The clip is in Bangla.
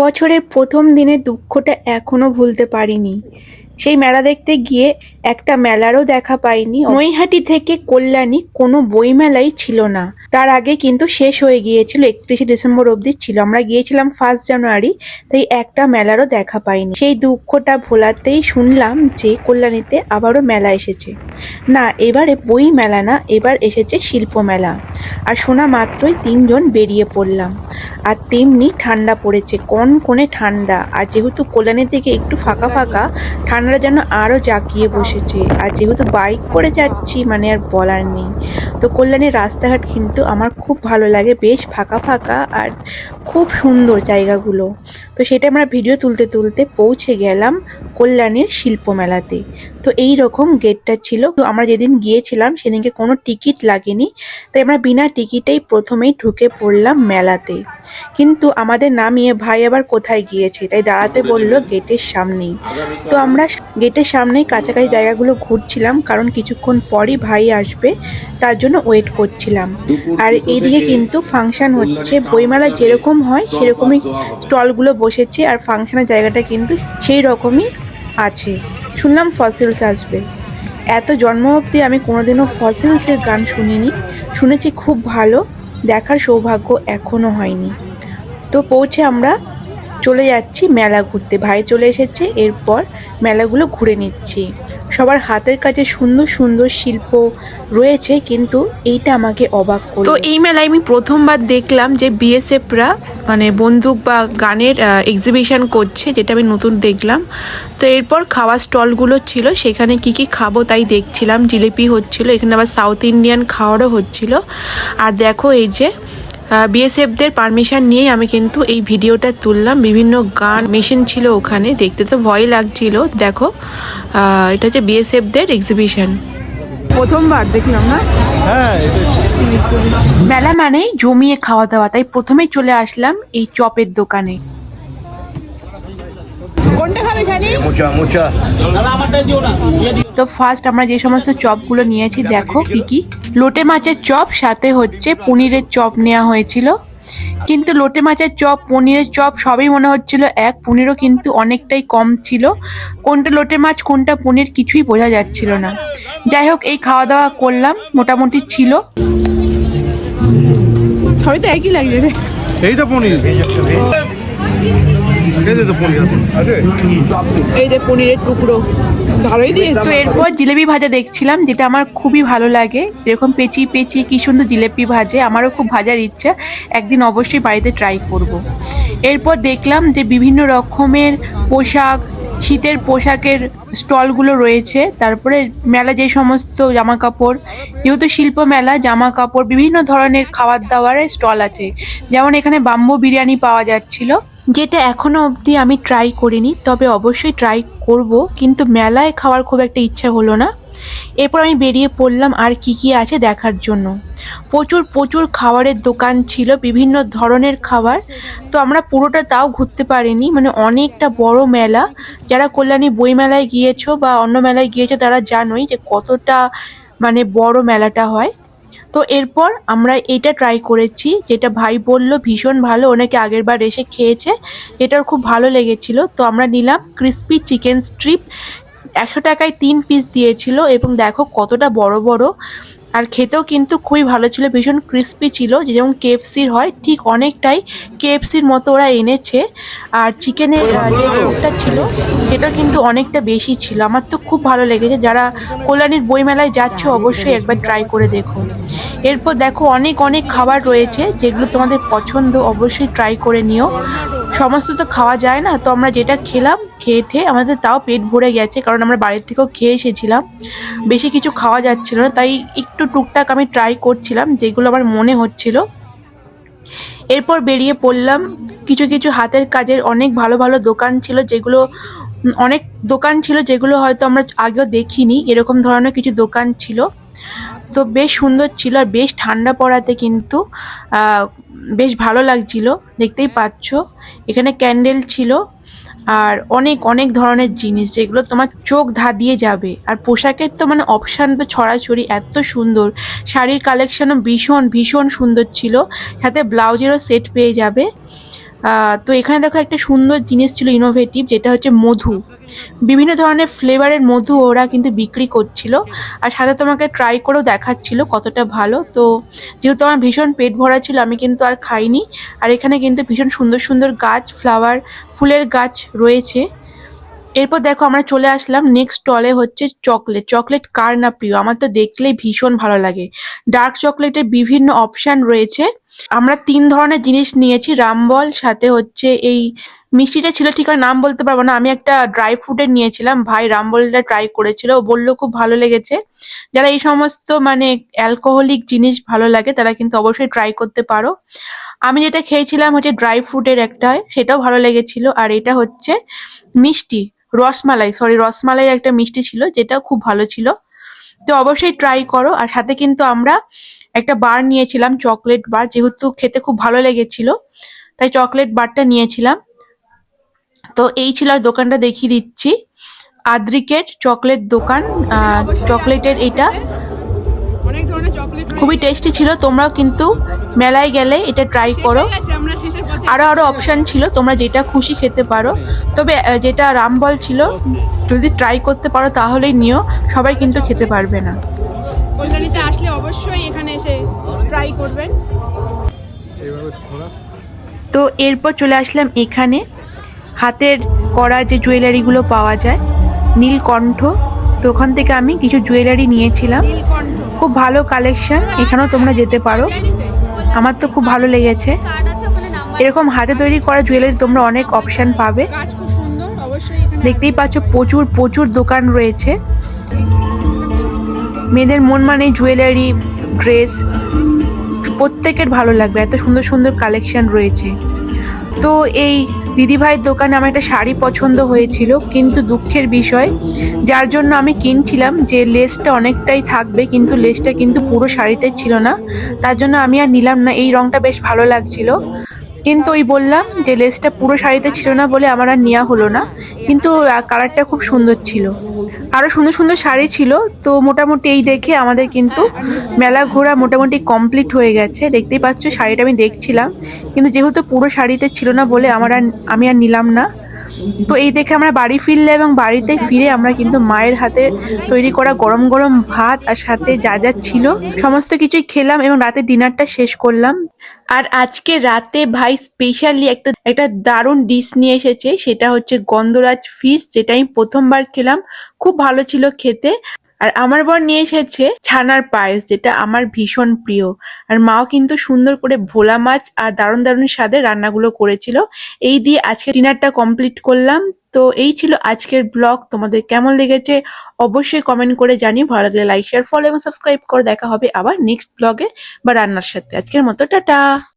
বছরের প্রথম দিনের দুঃখটা এখনও ভুলতে পারিনি। সেই মেলা দেখতে গিয়ে একটা মেলারও দেখা পাইনি। নৈহাটি থেকে কল্যাণী কোনো বইমেলাই ছিল না। তার আগে কিন্তু শেষ হয়ে গিয়েছিল, একত্রিশে ডিসেম্বর অবধি ছিল। আমরা গিয়েছিলাম ফার্স্ট জানুয়ারি, তাই একটা মেলারও দেখা পাইনি। সেই দুঃখটা ভোলাতেই শুনলাম যে কল্যাণীতে আবারও মেলা এসেছে। না, এবারে বই মেলা না, এবার এসেছে শিল্প মেলা আর শোনা মাত্রই তিনজন বেরিয়ে পড়লাম। আর তেমনি ঠান্ডা পড়েছে কন কনে ঠান্ডা। আর যেহেতু কল্যাণী থেকে একটু ফাঁকা ফাঁকা ঠান্ডাটা যেন আরও জাঁকিয়ে বসেছে। আর যেহেতু বাইক করে যাচ্ছি মানে আর বলার নেই। তো কল্যাণীর রাস্তাঘাট কিন্তু আমার খুব ভালো লাগে। বেশ ফাঁকা ফাঁকা আর খুব সুন্দর জায়গাগুলো। তো সেটা আমরা ভিডিও তুলতে তুলতে পৌঁছে গেলাম কল্যাণীর শিল্প মেলাতে তো এই রকম গেটটা ছিল। তো আমরা যেদিন গিয়েছিলাম সেদিনকে কোনো টিকিট লাগেনি। তাই আমরা বিনা টিকিটেই প্রথমেই ঢুকে পড়লাম মেলাতে। কিন্তু আমাদের নামিয়ে ভাই আবার কোথায় গিয়েছে? তাই দাঁড়াতে বলল গেটের সামনেই। তো আমরা গেটের সামনেই কাছাকাছি জায়গাগুলো ঘুরছিলাম কারণ কিছুক্ষণ পরই ভাই আসবে তার জন্য ওয়েট করছিলাম। আর এইদিকে কিন্তু ফাংশন হচ্ছে। বইমেলা যেরকম হয় সেরকমই স্টলগুলো বসেছে আর ফাংশনের জায়গাটা কিন্তু সেই রকমই আছে। শুনলাম ফসিলস আসবে। এত জন্ম অবধি আমি কোনোদিনও ফসিলসের গান শুনিনি। শুনেছি খুব ভালো দেখার সৌভাগ্য এখনও হয়নি। তো পৌঁছে আমরা চলে যাচ্ছি মেলা ঘুরতে। ভাই চলে এসেছে, এরপর মেলাগুলো ঘুরে নিচ্ছি। সবার হাতের কাছে সুন্দর সুন্দর শিল্প রয়েছে, কিন্তু এইটা আমাকে অবাক করল। তো এই মেলায় আমি প্রথমবার দেখলাম যে বিএসএফরা মানে বন্দুক বা গানের এক্সিবিশন করছে, যেটা আমি নতুন দেখলাম। তো এরপর খাওয়ার স্টলগুলো ছিল, সেখানে কি কি খাব তাই দেখছিলাম। জিলিপি হচ্ছিল, এখানে আবার সাউথ ইন্ডিয়ান খাওয়ারও হচ্ছিল। আর দেখো এই যে বিএসএফদের পারমিশন নিয়েই আমি কিন্তু এই ভিডিওটা তুললাম। বিভিন্ন গান মেশিন ছিল ওখানে দেখতে তো ভয় লাগছিল। দেখো এটা হচ্ছে বিএসএফদের এক্সিবিশন প্রথমবার দেখলাম না? হ্যাঁ মেলা মানে জমিয়ে খাওয়া দাওয়া তাই প্রথমে চলে আসলাম এই চপের দোকানে কোনটা খাবে জানি মোচা মোচা তো ফার্স্ট আমরা যে সমস্ত চপগুলো নিয়েছি দেখো কি কি। লোটে মাছের চপ সাথে হচ্ছে পনিরের চপ নেওয়া হয়েছিল। কিন্তু লোটে মাছের চপ পনিরের চপ সবই মনে হচ্ছিল এক পনিরও কিন্তু অনেকটাই কম ছিল। কোনটা লোটে মাছ কোনটা পনির কিছুই বোঝা যাচ্ছিল না। যাই হোক এই খাওয়া দাওয়া করলাম মোটামুটি ছিল। সবই তো একই লাগছে রে। এই তো পনির। এই তো পনির আছে। আছে? এই যে পনিরের টুকরো। ভালোই দিয়ে। তো এরপর জিলেপি ভাজা দেখছিলাম যেটা আমার খুবই ভালো লাগে। এরকম পেঁচি পেঁচি কি সুন্দর জিলেপি ভাজে। আমারও খুব ভাজার ইচ্ছা। একদিন অবশ্যই বাড়িতে ট্রাই করব। এরপর দেখলাম যে বিভিন্ন রকমের পোশাক শীতের পোশাকের স্টলগুলো রয়েছে। তারপরে মেলা যে সমস্ত জামা কাপড় যেহেতু শিল্প মেলা জামা কাপড় বিভিন্ন ধরনের খাবার দাবারের স্টল আছে। যেমন এখানে বাম্বু বিরিয়ানি পাওয়া যাচ্ছিল। যেটা এখনও অবধি আমি ট্রাই করিনি, তবে অবশ্যই ট্রাই করব, কিন্তু মেলায় খাওয়ার খুব একটা ইচ্ছা হলো না। এরপর আমি বেরিয়ে পড়লাম আর কি কি আছে দেখার জন্য। প্রচুর প্রচুর খাবারের দোকান ছিল, বিভিন্ন ধরনের খাবার। তো আমরা পুরোটা তাও ঘুরতে পারিনি মানে অনেকটা বড় মেলা। যারা কল্যাণী বই মেলায় গিয়েছো বা অন্য মেলায় গিয়েছো, তারা জানোই যে কতটা মানে বড় মেলাটা হয়। তো এরপর আমরা এটা ট্রাই করেছি, যেটা ভাই বলল ভীষণ ভালো ওনাকে আগের বার এসে খেয়েছে যেটার খুব ভালো লেগেছিল। তো আমরা নিলাম ক্রিস্পি চিকেন স্ট্রিপ একশো টাকায় তিন পিস দিয়েছিল এবং দেখো কতটা বড় বড়। আর খেতেও কিন্তু খুবই ভালো ছিল, ভীষণ ক্রিস্পি ছিল। যে যেমন কেএফসির হয়, ঠিক অনেকটাই কেএফসির মতো ওরা এনেছে। আর চিকেনের যে রোগটা ছিল, সেটা কিন্তু অনেকটা বেশি ছিল। আমার তো খুব ভালো লেগেছে। যারা কল্যাণীর বইমেলায় যাচ্ছ, অবশ্যই একবার ট্রাই করে দেখো। এরপর দেখো, অনেক অনেক খাবার রয়েছে, যেগুলো তোমাদের পছন্দ, অবশ্যই ট্রাই করে নিও। সমস্ত তো খাওয়া যায় না, তো আমরা যেটা খেলাম, খেয়ে ঠেয়ে আমাদের তাও পেট ভরে গেছে, কারণ আমরা বাড়ির থেকেও খেয়ে এসেছিলাম। বেশি কিছু খাওয়া যাচ্ছিল না, তাই একটু টুকটাক আমি ট্রাই করছিলাম, যেগুলো আমার মনে হচ্ছিল। এরপর বেরিয়ে পড়লাম, কিছু কিছু হাতের কাজের অনেক ভালো ভালো দোকান ছিল, যেগুলো, অনেক দোকান ছিল, যেগুলো হয়তো আমরা আগেও দেখিনি, এরকম ধরনের কিছু দোকান ছিল। তো বেশ সুন্দর ছিল আর বেশ ঠান্ডা পড়াতে কিন্তু বেশ ভালো লাগছিল, দেখতেই পাচ্ছ। এখানে ক্যান্ডেল ছিল আর অনেক অনেক ধরনের জিনিস যেগুলো তোমার চোখ ধাঁধিয়ে যাবে। আর পোশাকের তো মানে অপশান তো ছড়াছড়ি, এত সুন্দর। শাড়ির কালেকশনও ভীষণ ভীষণ সুন্দর ছিল। সাথে ব্লাউজেরও সেট পেয়ে যাবে। তো এখানে দেখো একটা সুন্দর জিনিস ছিল ইনোভেটিভ যেটা হচ্ছে মধু। বিভিন্ন ধরনের ফ্লেভারের মধু ওরা কিন্তু বিক্রি করছিল। আর সাথে তোমাকে ট্রাই করেও দেখাচ্ছিল কতটা ভালো। তো যেহেতু আমার ভীষণ পেট ভরা ছিল, আমি কিন্তু আর খাইনি। আর এখানে কিন্তু ভীষণ সুন্দর সুন্দর গাছ ফ্লাওয়ার ফুলের গাছ রয়েছে। এরপর দেখো আমরা চলে আসলাম নেক্সট স্টলে হচ্ছে চকলেট চকলেট কার না প্রিয়? আমার তো দেখলেই ভীষণ ভালো লাগে। ডার্ক চকলেটের বিভিন্ন অপশান রয়েছে। আমরা তিন ধরনের জিনিস নিয়েছি, রামবল, সাথে হচ্ছে এই মিষ্টিটা ছিল ঠিক আর নাম বলতে পারব না। আমি একটা ড্রাই ফ্রুটের নিয়েছিলাম। ভাই রামবলটা ট্রাই করেছিল। ও বলল খুব ভালো লেগেছে। যারা এই সমস্ত মানে অ্যালকোহলিক জিনিস ভালো লাগে, তারা কিন্তু অবশ্যই ট্রাই করতে পারো। আমি যেটা খেয়েছিলাম হচ্ছে ড্রাই ফ্রুটের একটা, সেটাও ভালো লেগেছিল। আর এটা হচ্ছে মিষ্টি, রসমালাই সরি রসমালাইয়ের একটা মিষ্টি ছিল, যেটাও খুব ভালো ছিল। তো অবশ্যই ট্রাই করো। আর সাথে কিন্তু আমরা একটা বার নিয়েছিলাম চকলেট বার যেহেতু খেতে খুব ভালো লেগেছিল, তাই চকলেট বারটা নিয়েছিলাম। তো এই ছিল আর দোকানটা দেখিয়ে দিচ্ছি। আদ্রিকের চকলেট দোকান চকলেটের এটা। চকলেট খুবই টেস্টি ছিল তোমরাও কিন্তু মেলায় গেলে এটা ট্রাই করো। আছে আমরা শেষের পথে আরও আরও অপশন ছিল তোমরা যেটা খুশি খেতে পারো। তবে যেটা রামবল ছিল যদি ট্রাই করতে পারো তাহলেই নিও সবাই কিন্তু খেতে পারবে না। কল্যাণীতে আসলে অবশ্যই এখানে এসে ট্রাই করবেন। তো এরপর চলে আসলাম এখানে। হাতের করা যে জুয়েলারিগুলো পাওয়া যায়, নীলকণ্ঠ, তো ওখান থেকে আমি কিছু জুয়েলারি নিয়েছিলাম। খুব ভালো কালেকশন এখানেও তোমরা যেতে পারো। আমার তো খুব ভালো লেগেছে। এরকম হাতে তৈরি করা জুয়েলারি তোমরা অনেক অপশান পাবে। দেখতেই পাচ্ছ প্রচুর প্রচুর দোকান রয়েছে। মেয়েদের মন মানে জুয়েলারি, ড্রেস, প্রত্যেকের ভালো লাগবে। এত সুন্দর সুন্দর কালেকশন রয়েছে। তো এই দিদিভাইয়ের দোকানে আমার একটা শাড়ি পছন্দ হয়েছিল, কিন্তু দুঃখের বিষয়, যার জন্য আমি কিনছিলাম যে লেসটা অনেকটাই থাকবে, কিন্তু লেসটা কিন্তু পুরো শাড়িতে ছিল না, তার জন্য আমি আর নিলাম না, এই রংটা বেশ ভালো লাগছিল। কিন্তু ওই বললাম যে লেসটা পুরো শাড়িতে ছিল না বলে আমার আর নেওয়া হলো না, কিন্তু কালারটা খুব সুন্দর ছিল। আরও সুন্দর সুন্দর শাড়ি ছিল তো মোটামুটি এই দেখে আমাদের কিন্তু মেলা ঘোরা মোটামুটি কমপ্লিট হয়ে গেছে। দেখতেই পাচ্ছ শাড়িটা আমি দেখছিলাম কিন্তু যেহেতু পুরো শাড়িতে ছিল না বলে আমার আর আমি আর নিলাম না। তো এই দেখে আমরা বাড়ি ফিরলে এবং বাড়িতে ফিরে আমরা কিন্তু মায়ের হাতে তৈরি করা গরম গরম ভাত আর সাথে যা যা ছিল, সমস্ত কিছুই খেলাম এবং রাতে ডিনারটা শেষ করলাম। আর আজকে রাতে ভাই স্পেশালি একটা একটা দারুণ ডিশ নিয়ে এসেছে, সেটা হচ্ছে গন্ধরাজ ফিশ যেটা আমি প্রথমবার খেলাম। খুব ভালো ছিল খেতে। আর আমার বর নিয়ে এসেছে ছানার পায়েস, যেটা আমার ভীষণ প্রিয়। আর মাও কিন্তু সুন্দর করে ভোলা মাছ আর দারুণ দারুণ স্বাদে রান্নাগুলো করেছিল। এই দিয়ে আজকে ডিনারটা কমপ্লিট করলাম। তো এই ছিল আজকের ব্লগ। তোমাদের কেমন লেগেছে অবশ্যই কমেন্ট করে জানিও। ভালো লাগলে লাইক শেয়ার ফলো এবং সাবস্ক্রাইব করে দেখা হবে আবার নেক্সট ব্লগে বা রান্নার সাথে। আজকের মতো, টাটা!